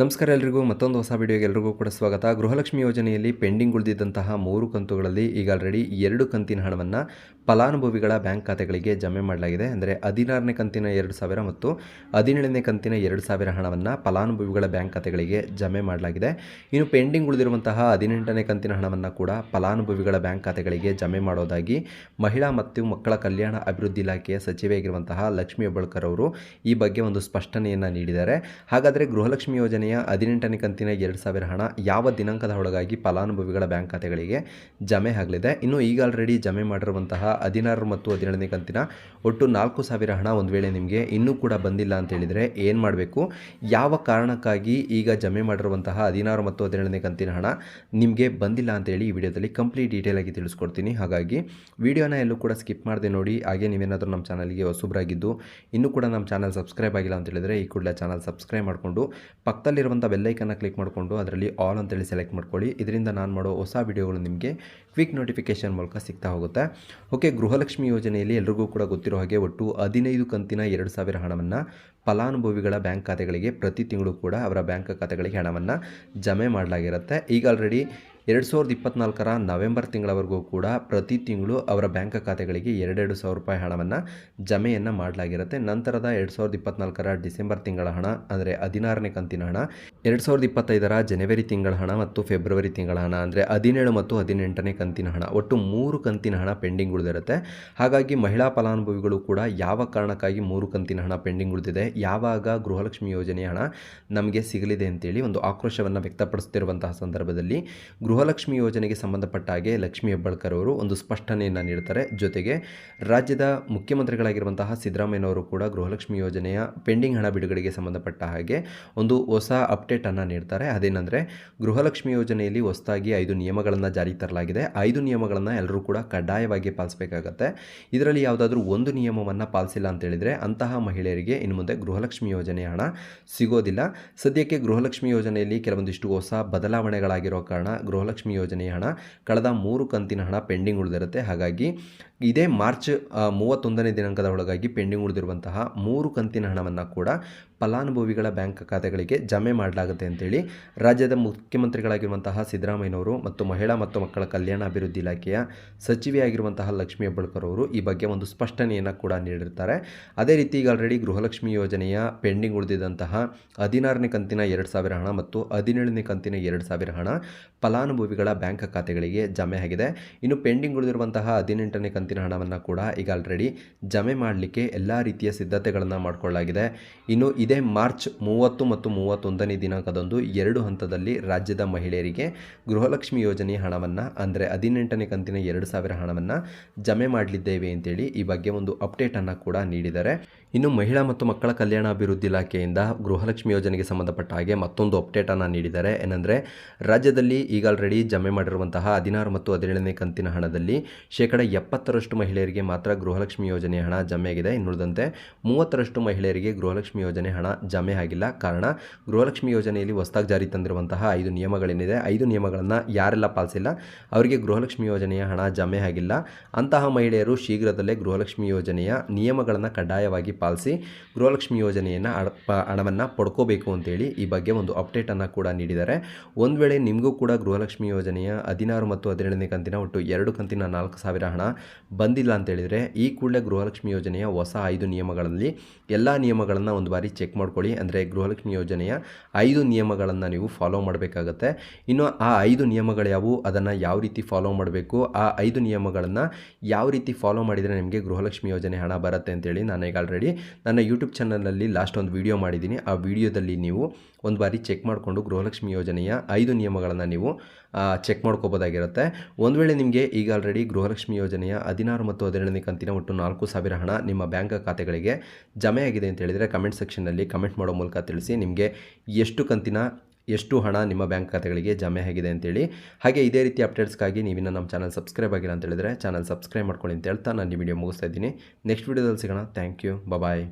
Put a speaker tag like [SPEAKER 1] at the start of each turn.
[SPEAKER 1] ನಮಸ್ಕಾರ ಎಲ್ರಿಗೂ, ಮತ್ತೊಂದು ಹೊಸ ವಿಡಿಯೋಗೆ ಎಲ್ರಿಗೂ ಕೂಡ ಸ್ವಾಗತ. ಗೃಹಲಕ್ಷ್ಮಿ ಯೋಜನೆಯಲ್ಲಿ ಪೆಂಡಿಂಗ್ ಉಳಿದಿದ್ದಂತಹ ಮೂರು ಕಂತುಗಳಲ್ಲಿ ಈಗ ಆಲ್ರೆಡಿ ಎರಡು ಕಂತಿನ ಹಣವನ್ನು ಫಲಾನುಭವಿಗಳ ಬ್ಯಾಂಕ್ ಖಾತೆಗಳಿಗೆ ಜಮೆ ಮಾಡಲಾಗಿದೆ. ಅಂದರೆ ಹದಿನಾರನೇ ಕಂತಿನ ಎರಡು ಸಾವಿರ ಮತ್ತು ಹದಿನೇಳನೇ ಕಂತಿನ ಎರಡು ಸಾವಿರ ಹಣವನ್ನು ಫಲಾನುಭವಿಗಳ ಬ್ಯಾಂಕ್ ಖಾತೆಗಳಿಗೆ ಜಮೆ ಮಾಡಲಾಗಿದೆ. ಇನ್ನು ಪೆಂಡಿಂಗ್ ಉಳಿದಿರುವಂತಹ ಹದಿನೆಂಟನೇ ಕಂತಿನ ಹಣವನ್ನು ಕೂಡ ಫಲಾನುಭವಿಗಳ ಬ್ಯಾಂಕ್ ಖಾತೆಗಳಿಗೆ ಜಮೆ ಮಾಡೋದಾಗಿ ಮಹಿಳಾ ಮತ್ತು ಮಕ್ಕಳ ಕಲ್ಯಾಣ ಅಭಿವೃದ್ಧಿ ಇಲಾಖೆಯ ಸಚಿವೆಯಾಗಿರುವಂತಹ ಲಕ್ಷ್ಮೀ ಹೆಬ್ಬಳ್ಕರ್ ಅವರು ಈ ಬಗ್ಗೆ ಒಂದು ಸ್ಪಷ್ಟನೆಯನ್ನು ನೀಡಿದ್ದಾರೆ. ಹಾಗಾದರೆ ಗೃಹಲಕ್ಷ್ಮಿ ಯೋಜನೆಯ ಹದಿನೆಂಟನೇ ಕಂತಿನ ಎರಡು ಸಾವಿರ ಹಣ ಯಾವ ದಿನಾಂಕದ ಒಳಗಾಗಿ ಫಲಾನುಭವಿಗಳ ಬ್ಯಾಂಕ್ ಖಾತೆಗಳಿಗೆ ಜಮೆ ಆಗಲಿದೆ? ಇನ್ನು ಈಗ ಆಲ್ರೆಡಿ ಜಮೆ ಮಾಡಿರುವಂತಹ ಹದಿನಾರು ಮತ್ತು ಹದಿನೇಳನೇ ಕಂತಿನ ಒಟ್ಟು ನಾಲ್ಕು ಸಾವಿರ ಹಣ ಒಂದು ವೇಳೆ ನಿಮಗೆ ಇನ್ನೂ ಕೂಡ ಬಂದಿಲ್ಲ ಅಂತ ಹೇಳಿದರೆ ಏನು ಮಾಡಬೇಕು? ಯಾವ ಕಾರಣಕ್ಕಾಗಿ ಈಗ ಜಮೆ ಮಾಡಿರುವಂತಹ ಹದಿನಾರು ಮತ್ತು ಹದಿನೇಳನೇ ಕಂತಿನ ಹಣ ನಿಮಗೆ ಬಂದಿಲ್ಲ ಅಂತೇಳಿ ಈ ವಿಡಿಯೋದಲ್ಲಿ ಕಂಪ್ಲೀಟ್ ಡೀಟೇಲ್ ಆಗಿ ತಿಳಿಸ್ಕೊಡ್ತೀನಿ. ಹಾಗಾಗಿ ವಿಡಿಯೋನ ಎಲ್ಲೂ ಕೂಡ ಸ್ಕಿಪ್ ಮಾಡದೆ ನೋಡಿ, ಹಾಗೆ ನೀವೇನಾದರೂ ನಮ್ಮ ಚಾನಲ್ಗೆ ಹೊಸಬ್ರಾಗಿದ್ದು, ಇನ್ನೂ ಕೂಡ ನಮ್ಮ ಚಾನಲ್ ಸಬ್ಸ್ಕ್ರೈಬ್ ಆಗಿಲ್ಲ ಅಂತ ಹೇಳಿದರೆ ಈ ಕೂಡಲೇ ಚಾನಲ್ ಸಬ್ಸ್ಕ್ರೈಬ್ ಮಾಡಿಕೊಂಡು ಪಕ್ಕದಲ್ಲಿರುವಂಥ ಬೆಲ್ಲೈಕನ್ನ ಕ್ಲಿಕ್ ಮಾಡಿಕೊಂಡು ಅದರಲ್ಲಿ ಆಲ್ ಅಂತೇಳಿ ಸೆಲೆಕ್ಟ್ ಮಾಡ್ಕೊಳ್ಳಿ. ಇದರಿಂದ ನಾನು ಮಾಡೋ ಹೊಸ ವಿಡಿಯೋಗಳು ನಿಮಗೆ ಕ್ವಿಕ್ ನೋಟಿಫಿಕೇಷನ್ ಮೂಲಕ ಸಿಗ್ತಾ ಹೋಗುತ್ತೆ. ಓಕೆ ಗೃಹಲಕ್ಷ್ಮಿ ಯೋಜನೆಯಲ್ಲಿ ಎಲ್ರಿಗೂ ಕೂಡ ಗೊತ್ತಿರೋ ಹಾಗೆ ಒಟ್ಟು ಹದಿನೈದು ಕಂತಿನ ಎರಡು ಸಾವಿರ ಹಣವನ್ನು ಫಲಾನುಭವಿಗಳ ಬ್ಯಾಂಕ್ ಖಾತೆಗಳಿಗೆ ಪ್ರತಿ ತಿಂಗಳು ಕೂಡ ಅವರ ಬ್ಯಾಂಕ್ ಖಾತೆಗಳಿಗೆ ಹಣವನ್ನು ಜಮೆ ಮಾಡಲಾಗಿರುತ್ತೆ. ಈಗ ಆಲ್ರೆಡಿ ಎರಡು ಸಾವಿರದ ಇಪ್ಪತ್ನಾಲ್ಕರ ನವೆಂಬರ್ ತಿಂಗಳವರೆಗೂ ಕೂಡ ಪ್ರತಿ ತಿಂಗಳು ಅವರ ಬ್ಯಾಂಕ್ ಖಾತೆಗಳಿಗೆ ಎರಡೆರಡು ಸಾವಿರ ರೂಪಾಯಿ ಹಣವನ್ನು ಜಮೆಯನ್ನು ಮಾಡಲಾಗಿರುತ್ತೆ. ನಂತರದ ಎರಡು ಸಾವಿರದ ಇಪ್ಪತ್ನಾಲ್ಕರ ಡಿಸೆಂಬರ್ ತಿಂಗಳ ಹಣ, ಅಂದರೆ ಹದಿನಾರನೇ ಕಂತಿನ ಹಣ, ಎರಡು ಸಾವಿರದ ಇಪ್ಪತ್ತೈದರ ಜನವರಿ ತಿಂಗಳ ಹಣ ಮತ್ತು ಫೆಬ್ರವರಿ ತಿಂಗಳ ಹಣ, ಅಂದರೆ ಹದಿನೇಳು ಮತ್ತು ಹದಿನೆಂಟನೇ ಕಂತಿನ ಹಣ, ಒಟ್ಟು ಮೂರು ಕಂತಿನ ಹಣ ಪೆಂಡಿಂಗ್ ಉಳಿದಿರುತ್ತೆ. ಹಾಗಾಗಿ ಮಹಿಳಾ ಫಲಾನುಭವಿಗಳು ಕೂಡ ಯಾವ ಕಾರಣಕ್ಕಾಗಿ ಮೂರು ಕಂತಿನ ಹಣ ಪೆಂಡಿಂಗ್ ಉಳಿದಿದೆ, ಯಾವಾಗ ಗೃಹಲಕ್ಷ್ಮಿ ಯೋಜನೆಯ ಹಣ ನಮಗೆ ಸಿಗಲಿದೆ ಅಂತೇಳಿ ಒಂದು ಆಕ್ರೋಶವನ್ನು ವ್ಯಕ್ತಪಡಿಸ್ತಿರುವಂತಹ ಸಂದರ್ಭದಲ್ಲಿ ಗೃಹಲಕ್ಷ್ಮಿ ಯೋಜನೆಗೆ ಸಂಬಂಧಪಟ್ಟ ಹಾಗೆ ಲಕ್ಷ್ಮಿ ಹೆಬ್ಬಾಳ್ಕರ್ ಅವರು ಒಂದು ಸ್ಪಷ್ಟನೆಯನ್ನು ನೀಡ್ತಾರೆ. ಜೊತೆಗೆ ರಾಜ್ಯದ ಮುಖ್ಯಮಂತ್ರಿಗಳಾಗಿರುವಂತಹ ಸಿದ್ದರಾಮಯ್ಯನವರು ಕೂಡ ಗೃಹಲಕ್ಷ್ಮಿ ಯೋಜನೆಯ ಪೆಂಡಿಂಗ್ ಹಣ ಬಿಡುಗಡೆಗೆ ಸಂಬಂಧಪಟ್ಟ ಹಾಗೆ ಒಂದು ಹೊಸ ಅಪ್ಡೇಟನ್ನು ನೀಡ್ತಾರೆ. ಅದೇನೆಂದರೆ ಗೃಹಲಕ್ಷ್ಮಿ ಯೋಜನೆಯಲ್ಲಿ ಹೊಸದಾಗಿ ಐದು ನಿಯಮಗಳನ್ನು ಜಾರಿ ತರಲಾಗಿದೆ. ಐದು ನಿಯಮಗಳನ್ನು ಎಲ್ಲರೂ ಕೂಡ ಕಡ್ಡಾಯವಾಗಿ ಪಾಲಿಸಬೇಕಾಗತ್ತೆ. ಇದರಲ್ಲಿ ಯಾವುದಾದ್ರೂ ಒಂದು ನಿಯಮವನ್ನು ಪಾಲಿಸಿಲ್ಲ ಅಂತ ಹೇಳಿದರೆ ಅಂತಹ ಮಹಿಳೆಯರಿಗೆ ಇನ್ನು ಮುಂದೆ ಗೃಹಲಕ್ಷ್ಮಿ ಯೋಜನೆಯ ಹಣ ಸಿಗೋದಿಲ್ಲ. ಸದ್ಯಕ್ಕೆ ಗೃಹಲಕ್ಷ್ಮಿ ಯೋಜನೆಯಲ್ಲಿ ಕೆಲವೊಂದಿಷ್ಟು ಹೊಸ ಬದಲಾವಣೆಗಳಾಗಿರೋ ಕಾರಣ ಗೃಹಲಕ್ಷ್ಮಿ ಯೋಜನೆಯ ಹಣ ಕಳೆದ ಮೂರು ಕಂತಿನ ಹಣ ಪೆಂಡಿಂಗ್ ಉಳಿದಿರುತ್ತೆ. ಹಾಗಾಗಿ ಇದೇ ಮಾರ್ಚ್ ಮೂವತ್ತೊಂದನೇ ದಿನಾಂಕದ ಒಳಗಾಗಿ ಪೆಂಡಿಂಗ್ ಉಳಿದಿರುವಂತಹ ಮೂರು ಕಂತಿನ ಹಣವನ್ನು ಕೂಡ ಫಲಾನುಭವಿಗಳ ಬ್ಯಾಂಕ್ ಖಾತೆಗಳಿಗೆ ಜಮೆ ಮಾಡಲಾಗುತ್ತೆ ಅಂತೇಳಿ ರಾಜ್ಯದ ಮುಖ್ಯಮಂತ್ರಿಗಳಾಗಿರುವಂತಹ ಸಿದ್ದರಾಮಯ್ಯನವರು ಮತ್ತು ಮಹಿಳಾ ಮತ್ತು ಮಕ್ಕಳ ಕಲ್ಯಾಣ ಅಭಿವೃದ್ಧಿ ಇಲಾಖೆಯ ಸಚಿವೆಯಾಗಿರುವಂತಹ ಲಕ್ಷ್ಮೀ ಹೆಬ್ಬಳ್ಕರ್ ಅವರು ಈ ಬಗ್ಗೆ ಒಂದು ಸ್ಪಷ್ಟನೆಯನ್ನು ಕೂಡ ನೀಡಿರ್ತಾರೆ. ಅದೇ ರೀತಿ ಈಗ ಆಲ್ರೆಡಿ ಗೃಹಲಕ್ಷ್ಮಿ ಯೋಜನೆಯ ಪೆಂಡಿಂಗ್ ಉಳಿದಿದ್ದಂತಹ ಹದಿನಾರನೇ ಕಂತಿನ ಎರಡು ಸಾವಿರ ಹಣ ಮತ್ತು ಹದಿನೇಳನೇ ಕಂತಿನ ಎರಡು ಸಾವಿರ ಹಣ ಫಲಾನುಭವಿಗಳ ಬ್ಯಾಂಕ್ ಖಾತೆಗಳಿಗೆ ಜಮೆ ಆಗಿದೆ. ಇನ್ನು ಪೆಂಡಿಂಗ್ ಉಳಿದಿರುವಂತಹ ಹದಿನೆಂಟನೇ ಕಂತಿನ ಹಣವನ್ನು ಕೂಡ ಈಗ ಆಲ್ರೆಡಿ ಜಮೆ ಮಾಡಲಿಕ್ಕೆ ಎಲ್ಲ ರೀತಿಯ ಸಿದ್ಧತೆಗಳನ್ನು ಮಾಡಿಕೊಳ್ಳಲಾಗಿದೆ. ಇನ್ನು ಇದೇ ಮಾರ್ಚ್ ಮೂವತ್ತು ಮತ್ತು ಮೂವತ್ತೊಂದನೇ ದಿನಾಂಕದಂದು ಎರಡು ಹಂತದಲ್ಲಿ ರಾಜ್ಯದ ಮಹಿಳೆಯರಿಗೆ ಗೃಹಲಕ್ಷ್ಮಿ ಯೋಜನೆ ಹಣವನ್ನು, ಅಂದರೆ ಹದಿನೆಂಟನೇ ಕಂತಿನ ಎರಡು ಸಾವಿರ ಹಣವನ್ನು ಜಮೆ ಮಾಡಲಿದ್ದೇವೆ ಅಂತೇಳಿ ಈ ಬಗ್ಗೆ ಒಂದು ಅಪ್ಡೇಟನ್ನು ಕೂಡ ನೀಡಿದ್ದಾರೆ. ಇನ್ನು ಮಹಿಳಾ ಮತ್ತು ಮಕ್ಕಳ ಕಲ್ಯಾಣ ಅಭಿವೃದ್ಧಿ ಇಲಾಖೆಯಿಂದ ಗೃಹಲಕ್ಷ್ಮಿ ಯೋಜನೆಗೆ ಸಂಬಂಧಪಟ್ಟ ಹಾಗೆ ಮತ್ತೊಂದು ಅಪ್ಡೇಟನ್ನು ನೀಡಿದ್ದಾರೆ. ಏನಂದರೆ, ರಾಜ್ಯದಲ್ಲಿ ಈಗ ಆಲ್ರೆಡಿ ಜಮೆ ಮಾಡಿರುವಂತಹ ಹದಿನಾರು ಮತ್ತು ಹದಿನೇಳನೇ ಕಂತಿನ ಹಣದಲ್ಲಿ ಶೇಕಡ ಎಪ್ಪತ್ತರಷ್ಟು ಮಹಿಳೆಯರಿಗೆ ಮಾತ್ರ ಗೃಹಲಕ್ಷ್ಮಿ ಯೋಜನೆ ಹಣ ಜಮೆ ಆಗಿದೆ. ಇನ್ನುಳಿದಂತೆ ಮೂವತ್ತರಷ್ಟು ಮಹಿಳೆಯರಿಗೆ ಗೃಹಲಕ್ಷ್ಮಿ ಯೋಜನೆ ಹಣ ಜಮೆ ಆಗಿಲ್ಲ. ಕಾರಣ, ಗೃಹಲಕ್ಷ್ಮಿ ಯೋಜನೆಯಲ್ಲಿ ಹೊಸದಾಗಿ ಜಾರಿ ತಂದಿರುವಂತಹ ಐದು ನಿಯಮಗಳೇನಿದೆ. ಐದು ನಿಯಮಗಳನ್ನು ಯಾರೆಲ್ಲ ಪಾಲಿಸಿಲ್ಲ? ಅವರಿಗೆ ಗೃಹಲಕ್ಷ್ಮಿ ಯೋಜನೆಯ ಹಣ ಜಮೆ ಆಗಿಲ್ಲ. ಅಂತಹ ಮಹಿಳೆಯರು ಶೀಘ್ರದಲ್ಲೇ ಗೃಹಲಕ್ಷ್ಮಿ ಯೋಜನೆಯ ನಿಯಮಗಳನ್ನು ಕಡ್ಡಾಯವಾಗಿ ಗೃಹಲಕ್ಷ್ಮಿ ಯೋಜನೆಯನ್ನು ಹಣವನ್ನು ಪಡ್ಕೋಬೇಕು ಅಂತೇಳಿ ಈ ಬಗ್ಗೆ ಒಂದು ಅಪ್ಡೇಟನ್ನು ಕೂಡ ನೀಡಿದ್ದಾರೆ. ಒಂದು ವೇಳೆ ನಿಮಗೂ ಕೂಡ ಗೃಹಲಕ್ಷ್ಮಿ ಯೋಜನೆಯ ಹದಿನಾರು ಮತ್ತು ಹದಿನೇಳನೇ ಕಂತಿನ ಒಟ್ಟು ಎರಡು ಕಂತಿನ ನಾಲ್ಕು ಸಾವಿರ ಹಣ ಬಂದಿಲ್ಲ ಅಂತೇಳಿದರೆ ಈ ಕೂಡಲೇ ಗೃಹಲಕ್ಷ್ಮಿ ಯೋಜನೆಯ ಹೊಸ ಐದು ನಿಯಮಗಳಲ್ಲಿ ಎಲ್ಲ ನಿಯಮಗಳನ್ನು ಒಂದು ಬಾರಿ ಚೆಕ್ ಮಾಡ್ಕೊಳ್ಳಿ. ಅಂದರೆ ಗೃಹಲಕ್ಷ್ಮಿ ಯೋಜನೆಯ ಐದು ನಿಯಮಗಳನ್ನು ನೀವು ಫಾಲೋ ಮಾಡಬೇಕಾಗತ್ತೆ. ಇನ್ನು ಆ ಐದು ನಿಯಮಗಳು ಯಾವುವು? ಅದನ್ನು ಯಾವ ರೀತಿ ಫಾಲೋ ಮಾಡಬೇಕು? ಆ ಐದು ನಿಯಮಗಳನ್ನು ಯಾವ ರೀತಿ ಫಾಲೋ ಮಾಡಿದರೆ ನಿಮಗೆ ಗೃಹಲಕ್ಷ್ಮಿ ಯೋಜನೆ ಹಣ ಬರುತ್ತೆ ಅಂತೇಳಿ ನಾನು ಈಗ ಆಲ್ರೆಡಿ ನನ್ನ ಯೂಟ್ಯೂಬ್ ಚಾನಲಲ್ಲಿ ಲಾಸ್ಟ್ ಒಂದು ವಿಡಿಯೋ ಮಾಡಿದ್ದೀನಿ. ಆ ವಿಡಿಯೋದಲ್ಲಿ ನೀವು ಒಂದು ಬಾರಿ ಚೆಕ್ ಮಾಡಿಕೊಂಡು ಗೃಹಲಕ್ಷ್ಮಿ ಯೋಜನೆಯ ಐದು ನಿಯಮಗಳನ್ನು ನೀವು ಚೆಕ್ ಮಾಡ್ಕೋಬೋದಾಗಿರುತ್ತೆ. ಒಂದು ವೇಳೆ ನಿಮಗೆ ಈಗ ಆಲ್ರೆಡಿ ಗೃಹಲಕ್ಷ್ಮಿ ಯೋಜನೆಯ ಹದಿನಾರು ಮತ್ತು ಹದಿನೇಳನೇ ಕಂತಿನ ಒಟ್ಟು ನಾಲ್ಕು ಸಾವಿರ ಹಣ ನಿಮ್ಮ ಬ್ಯಾಂಕ್ ಖಾತೆಗಳಿಗೆ ಜಮೆ ಆಗಿದೆ ಅಂತ ಹೇಳಿದರೆ ಕಮೆಂಟ್ ಸೆಕ್ಷನ್ನಲ್ಲಿ ಕಮೆಂಟ್ ಮಾಡೋ ಮೂಲಕ ತಿಳಿಸಿ ನಿಮಗೆ ಎಷ್ಟು ಕಂತಿನ ಎಷ್ಟು ಹಣ ನಿಮ್ಮ ಬ್ಯಾಂಕ್ ಖಾತೆಗಳಿಗೆ ಜಮೆ ಆಗಿದೆ ಅಂತೇಳಿ. ಹಾಗೆ ಇದೇ ರೀತಿ ಅಪ್ಡೇಟ್ಸ್ಗಾಗಿ ನೀವಿನ್ನು ನಮ್ಮ ಚಾನಲ್ ಸಬ್ಸ್ಕ್ರೈಬ್ ಆಗಿಲ್ಲ ಅಂತ ಹೇಳಿದರೆ ಚಾನಲ್ ಸಬ್ಸ್ಕ್ರೈಬ್ ಮಾಡ್ಕೊಳ್ಳಿ ಅಂತ ಹೇಳ್ತಾ ನಾನು ಈ ವಿಡಿಯೋ ಮುಗಿಸ್ತಾ ಇದ್ದೀನಿ. ನೆಕ್ಸ್ಟ್ ವಿಡಿಯೋದಲ್ಲಿ ಸಿಗೋಣ. Thank you. ಬಾಯ್